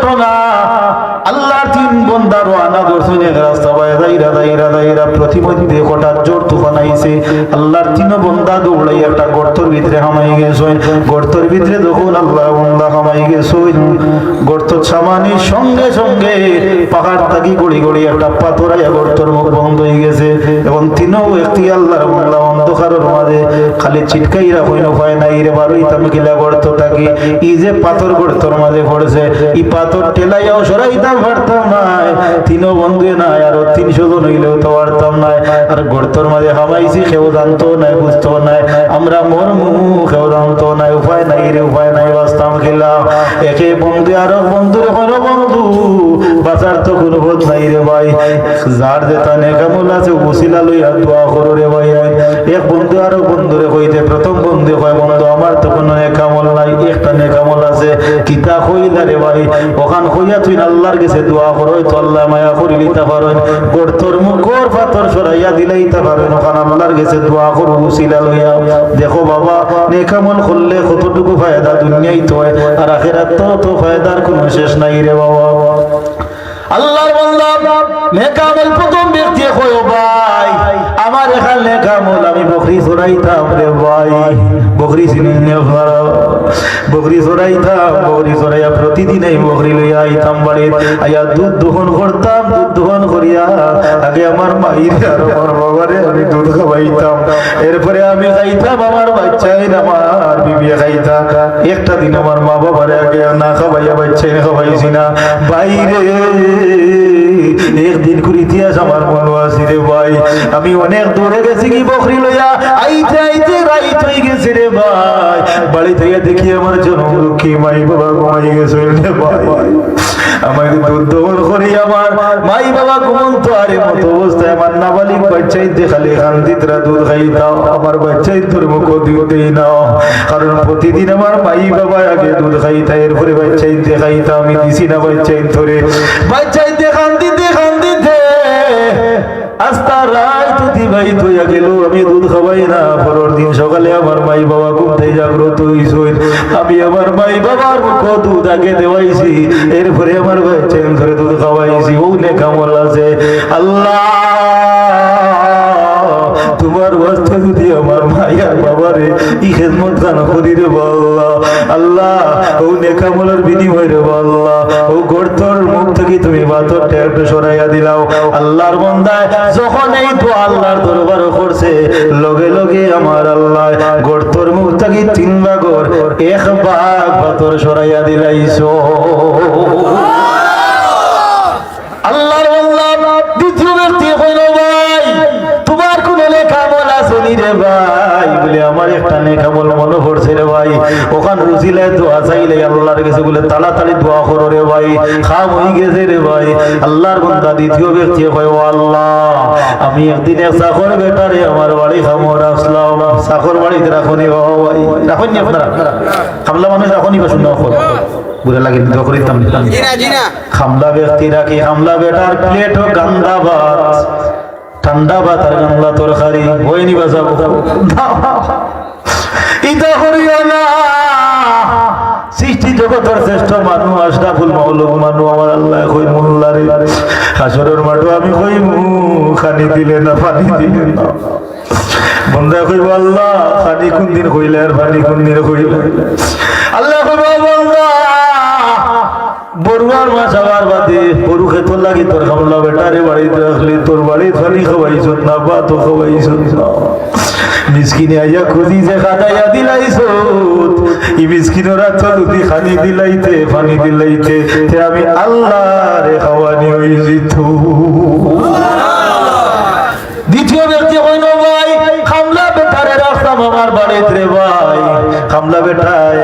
ঘটনা। আল্লাহর তিন রাস্তা দাইরা দাইরা দাইরা প্রতিমধ্যে জোর তুফান আইছে। আল্লাহর বন্দা দৌড়াই একটা গর্তর ভিতরে হামাই গর্তর ভিতরে যখন আল্লাহ বন্দা হামাই গর্ত সঙ্গে সঙ্গে পাহাড় থাকি গড়ি গড়ি একটা পাথর পাথরাইয়া গর্তর মুখ বন্ধ হয়ে গেছে। এবং তিনও ব্যক্তি আল্লাহর বন্দা অন্ধকারের মাঝে খালি চিটকাইরা হইন ভয় নাই রে বারোই তাম কিলা গর্ত থাকি ই যে পাথর গর্তর মাঝে পড়ছে ই পাথর টেলাইয়াও সরাইতাম পারতাম নাই তিনও বন্ধু নাই, আর তিনশো জন হইলেও তো পারতাম নাই আর গর্তর মাঝে হামাইছি কেউ জানতো নাই, বুঝতো নাই। আমরা মোর কেউ জানতো নাই, উপায় নাই রে, উপায় নাই, বাঁচতাম খেলাম একে বন্ধু, আরও বন্ধু হলো বন্ধু, বাঁচার তো কোনো বোধ নাই রে ভাই। যার যে তা নেকামল আছে উসিলা লইয়া দোয়া করো রে ভাই এক বন্ধু আরও বন্ধুরে কইতে, প্রথম বন্ধু কয়, বন্ধু, আমার তো কোনো নেকামল নাই, একটা নেকামল আছে কিতা কইলা রে ভাই? ওখান কইয়া তুই আল্লাহর কাছে দোয়া করো তো আল্লাহ মায়া করি লিতে পারেন, গর্তর মুখর পাথর সরাইয়া দিলাইতে পারেন, ওখান আল্লাহর কাছে দোয়া করো, উসিলা লইয়া। দেখো বাবা, নেকামল করলে কতটুকু ফায়দা দুনিয়াই তো হয়, আর আখেরাত তো তো ফায়দার কোনো শেষ নাই রে বাবা। আল্লাহর বান্দা, নেকামল প্রথম ব্যক্তি কয়, ও আমার এখান নেকামল আমি বকরি চড়াইতাম রে ভাই। বকরি আপনারা বকরি চড়াইতাম বকরি চড়াইয়া প্রতিদিন এই বকরি লইয়া আইতাম বাড়ি আইয়া দুধ দহন করতাম, দুধ দোহন করিয়া আগে আমার মাইরে আর আমার বাবারে আমি দুধ খাওয়াইতাম। এরপরে আমি খাইতাম আমার বাচ্চাই আমার বিবিয়া খাইতাম একটা দিন আমার মা বাবারে আগে না খাওয়াইয়া বাচ্চাই খাওয়াইছি না। বাইরে একদিন করে ইতিহাস আমার মনে আছে রে ভাই। আমি অনেক দূরে গেছি কি বকরি লইয়া? আইতে আইতে, রাইত হয়ে গেছে রে ভাই। বাড়ি থেকে দেখি আমার জন্ম লক্ষ্মী মাই বাবা ঘুমাই গেছে রে ভাই। দুধ দহন করি আমার। মাই বাবা ঘুমন্ত, আরে মতো অবস্থায় আমার নাবালিক বাচ্চাইতে খালি খান্দিতরা দুধ খাইতাম আমার বাচ্চাই তোর মুখ দুধ দেই না কারণ প্রতিদিন আমার মাই বাবা আগে দুধ খাইতা, এরপরে বাচ্চাইতে খাইতাম আমি দিছি না বাচ্চাই ধরে। বাচ্চাইতে খান্দিতে খান্দিতে আস্তা রায় তুই ভাই, তুই গেল আমি দুধ খাওয়াই না। পরের দিন সকালে আমার মাই বাবা ঘুমতে জাগ্রত হইছই আমি আমার মাই বাবার মুখ দুধ আগে দেওয়াইছি। এরপরে আমার বাচ্চা ধরে দুধ খাওয়াইছি। ও নেকামল আছে। আল্লাহ, তোমার বাস্তে যদি আমার মাইয়ার বাবারে ই খেদমত খান করি রে আল্লাহ আল্লাহ, ও নেকামলের বিনিময় রে আল্লাহ, ও গর্তর মুখ থেকে তুমি বাতরটা একটু সরাইয়া দিলাও। আল্লাহর বন্দায় যখন এই তো আল্লাহর দরবার করছে, লগে লগে আমার আল্লাহ গর্তর মুখ থেকে তিন ভাগর এক ভাগ বাতর সরাইয়া দিলাইছো। আল্লাহর আল্লাহ দ্বিতীয় ব্যক্তি হইল ভাই, তোমার কোন লেখামল আছে নি রে ভাই? বলে একটা নেকামল মনে পড়ছে রে ভাই। ওখান রুজিলে দোয়া চাইলে আল্লাহর কাছে বলে তাড়াতাড়ি দোয়া করো রে ভাই খাম হয়ে গেছে রে ভাই। আল্লাহর বন্ধা দ্বিতীয় ব্যক্তি হয় ও আল্লাহ আমি একদিন এক চাকর বেটারে আমার বাড়ি খামো রাখলাম। চাকর বাড়িতে রাখনি ও ভাই। রাখনি আপনারা। খামলা মানুষ রাখনি বা শূন্য লাগে করিতাম খামলা ব্যক্তি রাখি খামলা বেটার প্লেট ও গান্দা ভাত ঠান্ডা ভাত আর গামলা তরকারি। ওই নিবা যাব ইতা করিও না সৃষ্টি জগতের শ্রেষ্ঠ মানুষ আশরাফুল মাওলুক মানু, আমার আমি কই খানি দিলে না, পানি দিলে না। বন্ধা কইব, আল্লাহ, খানি কোন দিন কইলে আর আল্লাহ কইব মাছ খেত লাগি তোর খামলা বেটারে বাড়িতে রাখলি তোর বাড়ি ফানি খাওয়াইছ না বা তো খাওয়াইছ না। মিসকিনে আইয়া খুঁজি যে খাটাইয়া দিলাইছ ই মিসকিনরা তো দুদি খানি দিলাইতে পানি দিলাইতে, তে আমি আল্লাহ রে খাওয়ানি হইছি তু দ্বিতীয় ব্যক্তি হইল ভাই খামলা বেটারে রাখতাম আমার বাড়িতে ভাই। খামলা বেটায়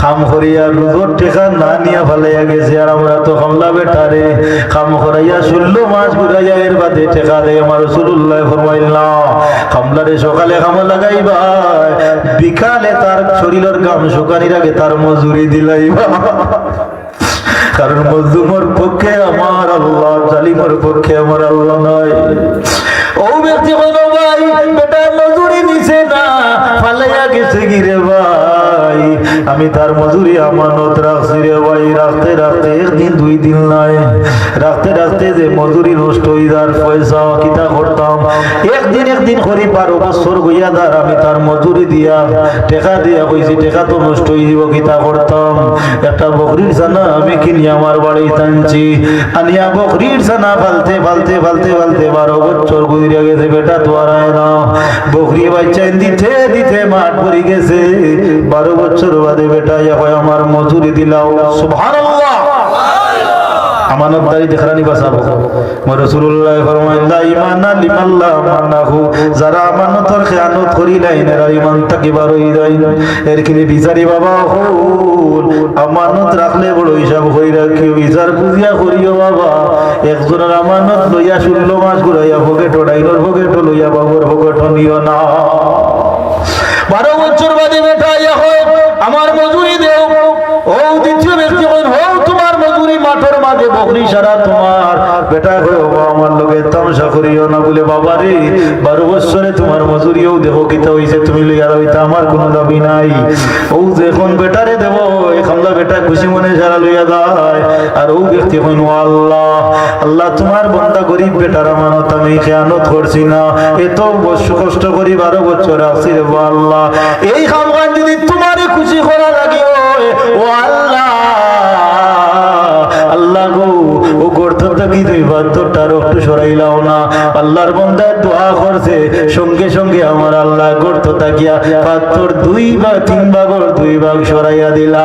খাম করিয়া না নিয়া ফালাইয়া গেছে, আর আমরা তো খামলা বেটারে খাম শুনলো মাছ ঘুরাইয়া এর বাদে টেকা দেয় আমার খামলারে সকালে খাম বিকালে তার শরীরের গাম শুকানির আগে তার মজুরি দিলাইবা। কারণ মজলুমর পক্ষে আমার আল্লাহ, জালিমর পক্ষে আমার আল্লাহ নয় ও ব্যক্তি ভাই, বেটা, মজুরি নিছে না, ফালাইয়া গেছে গিরে আমি তার মজুরি আমানত রাখছি রে ভাই, রাখতে রাখতে একদিন দিল নাই। রাখতে রাখতে যে মজুরি নষ্ট হয়ে যার পয়সা কিতা করতাম। একদিন একদিন করি বারো বছর গইয়া দার আমি তার মজুরি দিয়া, টেকা দিয়া কইছি, টেকা তো নষ্ট হয়ে যাব কিতা করতাম? একটা বকরির ছানা আমি কিনি আমার বাড়ি টানছি আনিয়া বকরির ছানা ফালতে ফালতে ফালতে ফালতে বারো বছর গুজরিয়া গেছে, বেটা তো আর না। বকরি বাচ্চা দিতে দিতে মাঠ পড়ে গেছে। বারো বছর বাদে বেটা কয় আমার মজুরি দিলাও। সুবহানাল্লাহ। লা ইমানা বাবা? আমানত বাবা। একজনের আমানত লইয়া ষোলো মাস ঘুরাইয়া ভোগেট ডাইনোর ভোগেট লইয়া বাবুর ভোগেট নিও না। বারো বছর বাদে বেটা, ইয়া হয় আমার মজুরি দেও। ও দ্বিতীয় ব্যক্তি হোক তোমার মজুরি মাঠের মাঝে বকরি সারা তোমার। বেটা হয়ে ও আমার লোকে তামসা করিও না বলে বাবা রে বারো বছরে তোমার মজুরিও দেহ কিতা হইছে, তুমি লইয়া রইতা আমার কোনো দাবি নাই। ও যে এখন বেটারে দেব খামলা বেটা খুশি মনে সারা লইয়া যায়। আর ও ব্যক্তি হইন আল্লাহ। আল্লাহ তোমার বন্দা গরিব বেটার আমানত আমি খেয়ানত করছি না। এত বছর কষ্ট করি বারো বছর আছি রে আল্লাহ। এই খামগান যদি তোমারে খুশি করা লাগে, ও আল্লাহ। আল্লাহ গো ও গর্তটা কি তুই বাদ্যটা রক্ত সরাইলাও না। আল্লাহর বন্দায় দোয়া করছে, সঙ্গে সঙ্গে আমার আল্লাহ গর্ত তাকিয়া পাথর দুই বা তিন ভাগর দুই ভাগ সরাইয়া দিলা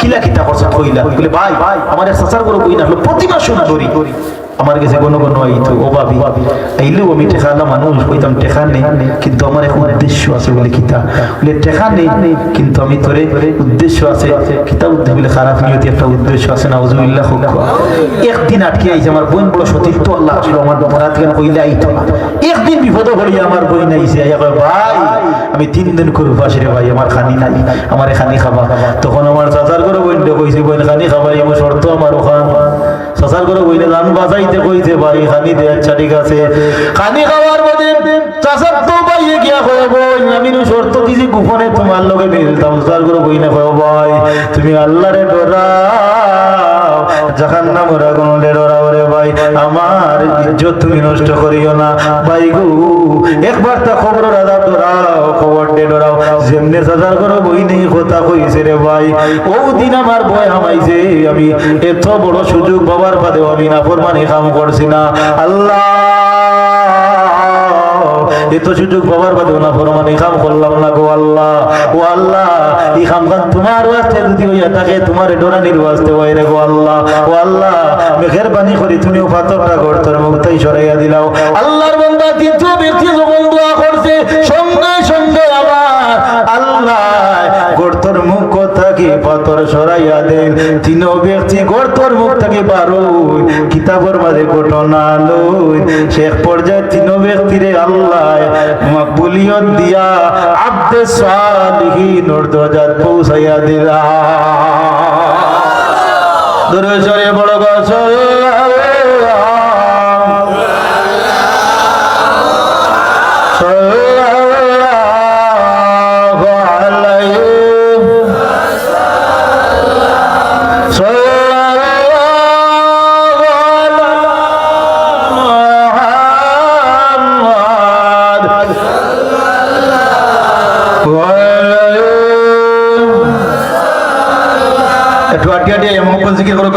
কিলা কিতা করছ কইলা? বলে ভাই, আমার সাসার করে বই না প্রতিমা সুন্দরী। আমার কাছে কোনো কোনো আইতো অভাবী আইলেও আমি না মানুষ কইতাম টেকা নেই, কিন্তু আমার এখন উদ্দেশ্য আছে বলে কিতা। বলে টেকা নেই, কিন্তু আমি তোরে উদ্দেশ্য আছে। কিতা উদ্দেশ্য? বলে, খারাপ নিয়তি একটা উদ্দেশ্য আছে না উজুবিল্লাহ হোক। একদিন আটকে আইছে আমার বোন বড় সতীর্থ আল্লাহ আসলো আমার রাত কেন কইলে আইতো একদিন বিপদ হলিয়া আমার বোন আইছে ভাই আমি তিন দিন করে উপাস রে ভাই, আমার খানি নাই, আমার খানি খাবা। তখন আমার চাচার করে বোন কইছে বোন খানি খাবাই আমার শর্ত আমার ওখান। চাচার করে বইলে গান বাজাইতে কইতে ভাই, খানি দে আচ্ছা ঠিক আছে। খানি খাওয়ার মধ্যে চাচার তো বাইয়ে গিয়া কয়, বই, আমি শর্ত দিছি গোপনে তোমার লগে মিলতাম চাচার করে বই না কয়, ভাই, তুমি আল্লাহরে ডরাও জাহান্নাম রাগুনলে ডরাও রে ভাই আমার ইজ্জত তুমি নষ্ট করিও না। ভাই গো একবার তা খবর রাজা ডরাও খবর দে ডরাও যেমনে সাজার করো বই নেই, কথা কইছে রে ভাই। ও দিন আমার ভয় হামাইছে আমি। এত বড় সুযোগ বাবার পাদেও আমি না ফরমানি কাম করছি না। আল্লাহ! এত সুযোগ বাবার বাদেও না ফরমানি কাম করলাম না গো আল্লাহ। ও আল্লাহ এই কাম তোমার ওয়াস্তে যদি হইয়া থাকে, তোমার ডোরানির ওয়াস্তে হয় রে গো আল্লাহ। ও আল্লাহ মেহেরবানি করি তুমিও পাথরটা গর্তর মুক্তাই সরাইয়া দিলাও। আল্লাহর বান্দা তৃতীয় ব্যক্তি যখন দোয়া করছে, সঙ্গে সঙ্গে আবার আল্লাহ গর্তর মুখ থাকি পাথর সরাইয়া দেন? তিন ব্যক্তি গর্তর মুখ থাকি পারো কিতাবের মাঝে ঘটনা লই, শেখ পর্যায়ে তিন ব্যক্তিরে আল্লাহ মকবুলিয়ত দিয়া আব্দে সালিহীন দরজাত পৌঁছাইয়া দিলা। দূরে সরে বড় গাছ একটু মুখ জিকির করো